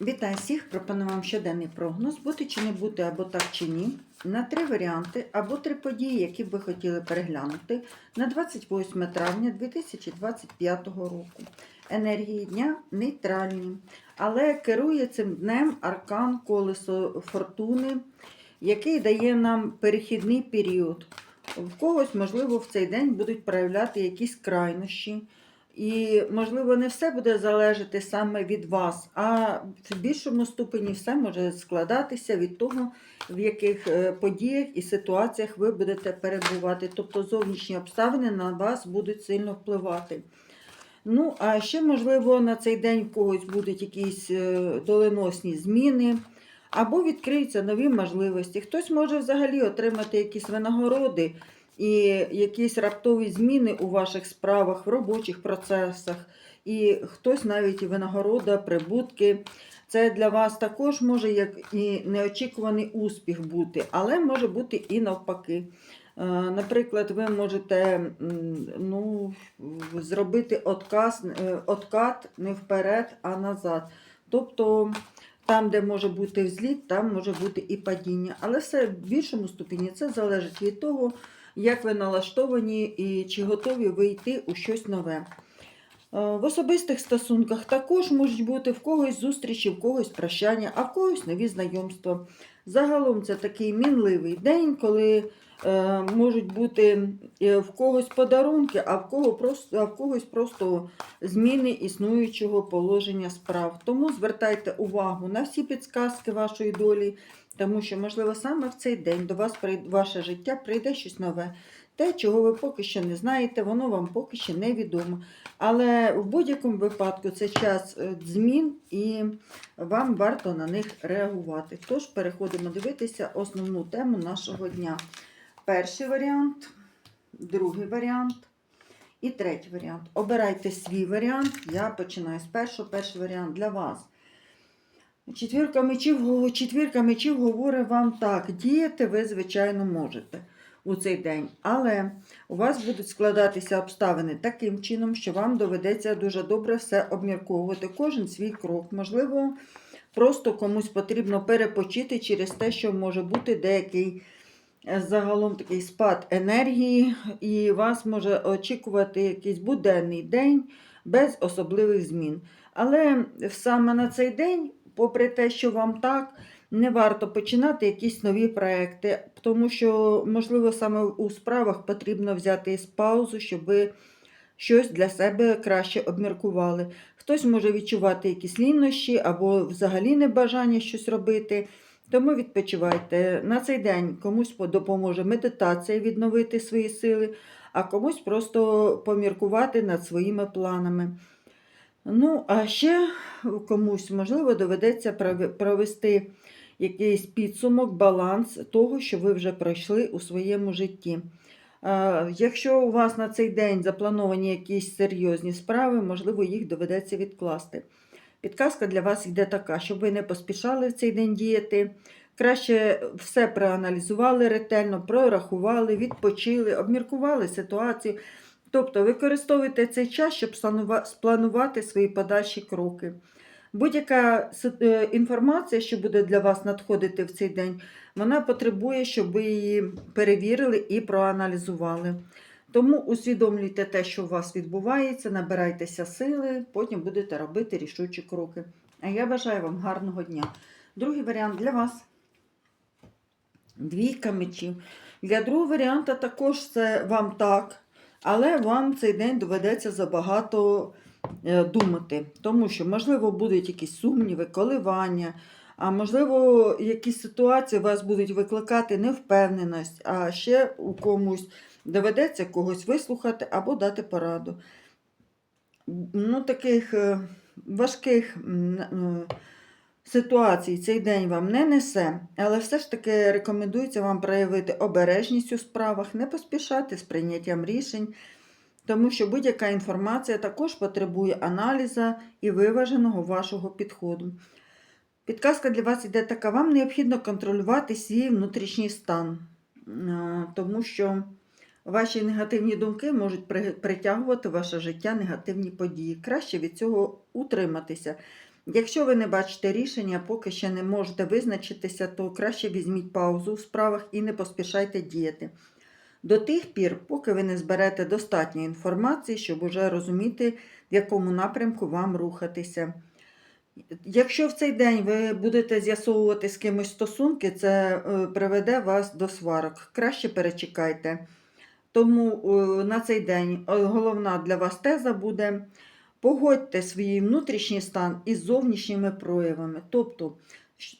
Вітаю всіх! Пропоную вам щоденний прогноз, бути чи не бути, або так чи ні, на три варіанти або три події, які б ви хотіли переглянути на 28 травня 2025 року. Енергії дня нейтральні, але керує цим днем аркан колесо фортуни, який дає нам перехідний період. В когось, можливо, в цей день будуть проявляти якісь крайнощі. І, можливо, не все буде залежати саме від вас, а в більшому ступені все може складатися від того, в яких е, подіях і ситуаціях ви будете перебувати. Тобто зовнішні обставини на вас будуть сильно впливати. Ну, а ще, можливо, на цей день в когось будуть якісь е, доленосні зміни, або відкриються нові можливості. Хтось може взагалі отримати якісь винагороди і якісь раптові зміни у ваших справах, в робочих процесах, і хтось навіть винагорода, прибутки. Це для вас також може як і неочікуваний успіх бути, але може бути і навпаки. Е, Наприклад, ви можете ну, зробити отказ, е, откат не вперед, а назад. Тобто там, де може бути взліт, там може бути і падіння. Але все в більшому ступені це залежить від того, як ви налаштовані і чи готові ви йти у щось нове. Е, В особистих стосунках також можуть бути в когось зустрічі, в когось прощання, а в когось нові знайомства. Загалом це такий мінливий день, коли е, можуть бути е, в когось подарунки, а в, кого просто, а в когось просто зміни існуючого положення справ. Тому звертайте увагу на всі підсказки вашої долі, тому що, можливо, саме в цей день до вас прийде ваше життя прийде щось нове. Те, чого ви поки що не знаєте, воно вам поки що невідомо. Але в будь-якому випадку це час е, змін і вам варто на них реагувати. Тож переходимо дивитися основну тему нашого дня. Перший варіант, другий варіант і третій варіант. Обирайте свій варіант. Я починаю з першого. Перший варіант для вас. Четвірка мечів, четвірка мечів говорить вам так, діяти ви, звичайно, можете у цей день, але у вас будуть складатися обставини таким чином, що вам доведеться дуже добре все обмірковувати, кожен свій крок. Можливо, просто комусь потрібно перепочити через те, що може бути деякий е, загалом такий спад енергії, і вас може очікувати якийсь буденний день без особливих змін. Але саме на цей день, попри те, що вам так, не варто починати якісь нові проекти, тому що, можливо, саме у справах потрібно взяти паузу, щоб ви щось для себе краще обміркували. Хтось може відчувати якісь лінощі або взагалі небажання щось робити. Тому відпочивайте. На цей день комусь допоможе медитація відновити свої сили, а комусь просто поміркувати над своїми планами. Ну, а ще комусь, можливо, доведеться провести якийсь підсумок, баланс того, що ви вже пройшли у своєму житті. Якщо у вас на цей день заплановані якісь серйозні справи, можливо, їх доведеться відкласти. Підказка для вас йде така, щоб ви не поспішали в цей день діяти. Краще все проаналізували ретельно, прорахували, відпочили, обміркували ситуацію. Тобто використовуйте цей час, щоб спланувати свої подальші кроки. Будь-яка е, інформація, що буде для вас надходити в цей день, вона потребує, щоб ви її перевірили і проаналізували. Тому усвідомлюйте те, що у вас відбувається, набирайтеся сили, потім будете робити рішучі кроки. А я бажаю вам гарного дня. Другий варіант для вас. Двійка мечів. Для другого варіанта також це вам так, але вам цей день доведеться забагато е, думати, тому що, можливо, будуть якісь сумніви, коливання, а можливо, якісь ситуації вас будуть викликати невпевненість, а ще у комусь доведеться когось вислухати або дати пораду. Ну, таких е, важких е, ситуацій цей день вам не несе, але все ж таки рекомендується вам проявити обережність у справах, не поспішати з прийняттям рішень, тому що будь-яка інформація також потребує аналізу і виваженого вашого підходу. Підказка для вас йде така: вам необхідно контролювати свій внутрішній стан, тому що ваші негативні думки можуть притягувати в ваше життя негативні події. Краще від цього утриматися. Якщо ви не бачите рішення, поки ще не можете визначитися, то краще візьміть паузу в справах і не поспішайте діяти. До тих пір, поки ви не зберете достатньо інформації, щоб уже розуміти, в якому напрямку вам рухатися. Якщо в цей день ви будете з'ясовувати з кимось стосунки, це е, приведе вас до сварок. Краще перечекайте. Тому е, на цей день е, головна для вас теза буде погодьте свій внутрішній стан із зовнішніми проявами. Тобто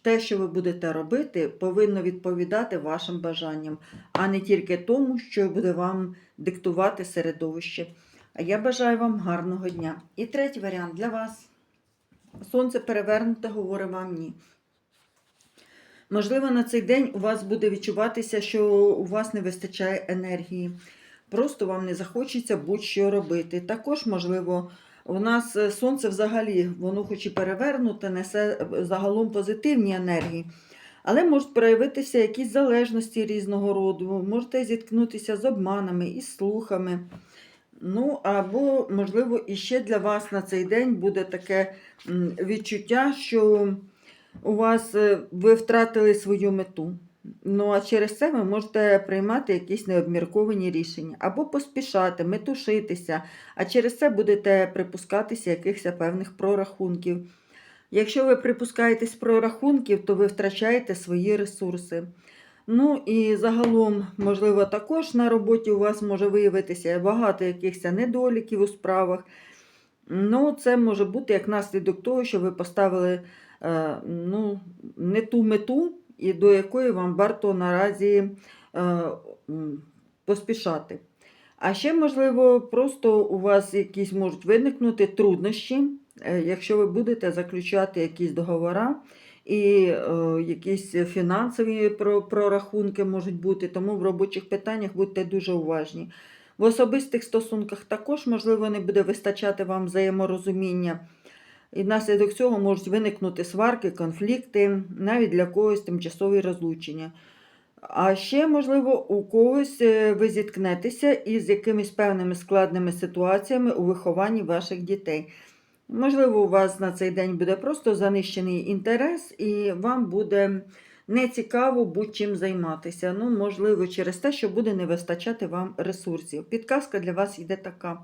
те, що ви будете робити, повинно відповідати вашим бажанням, а не тільки тому, що буде вам диктувати середовище. А я бажаю вам гарного дня. І третій варіант для вас. Сонце перевернуте говорить вам ні. Можливо, на цей день у вас буде відчуватися, що у вас не вистачає енергії. Просто вам не захочеться будь-що робити. Також, можливо, у нас е, сонце взагалі, воно хоч і перевернуте, несе е, загалом позитивні енергії. Але можуть проявитися якісь залежності різного роду, можете зіткнутися з обманами і слухами. Ну, або, можливо, іще для вас на цей день буде таке відчуття, що у вас е, ви втратили свою мету. Ну, а через це ви можете приймати якісь необмірковані рішення, або поспішати, метушитися, а через це будете припускатися якихось певних прорахунків. Якщо ви припускаєтесь прорахунків, то ви втрачаєте свої ресурси. Ну і загалом, можливо, також на роботі у вас може виявитися багато якихось недоліків у справах. Ну, це може бути як наслідок того, що ви поставили е, ну, не ту мету, і до якої вам варто наразі е, поспішати. А ще, можливо, просто у вас якісь можуть виникнути труднощі, е, якщо ви будете заключати якісь договори, і е, якісь фінансові прорахунки можуть бути, тому в робочих питаннях будьте дуже уважні. В особистих стосунках також, можливо, не буде вистачати вам взаєморозуміння. І внаслідок цього можуть виникнути сварки, конфлікти, навіть для когось тимчасові розлучення. А ще, можливо, у когось е, ви зіткнетеся із якимись певними складними ситуаціями у вихованні ваших дітей. Можливо, у вас на цей день буде просто занищений інтерес, і вам буде нецікаво будь-чим займатися. Ну, можливо, через те, що буде не вистачати вам ресурсів. Підказка для вас йде така.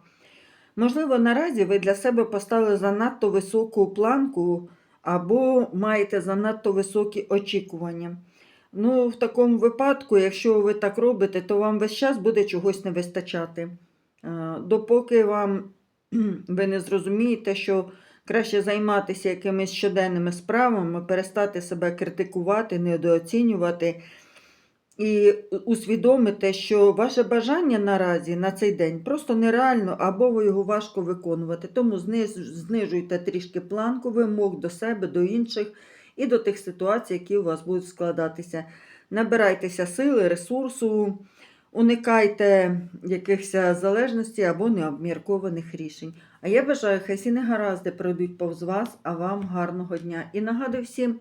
Можливо, наразі ви для себе поставили занадто високу планку або маєте занадто високі очікування. Ну, в такому випадку, якщо ви так робите, то вам весь час буде чогось не вистачати. Е, Допоки вам ви не зрозумієте, що краще займатися якимись щоденними справами, перестати себе критикувати, недооцінювати і усвідомити, що ваше бажання наразі на цей день просто нереально або ви його важко виконувати. Тому знижуйте трішки планку вимог до себе, до інших і до тих ситуацій, які у вас будуть складатися. Набирайтеся сили, ресурсу, уникайте якихось залежностей або необміркованих рішень. А я бажаю, хай всі негаразди пройдуть повз вас, а вам гарного дня. І нагадую всім,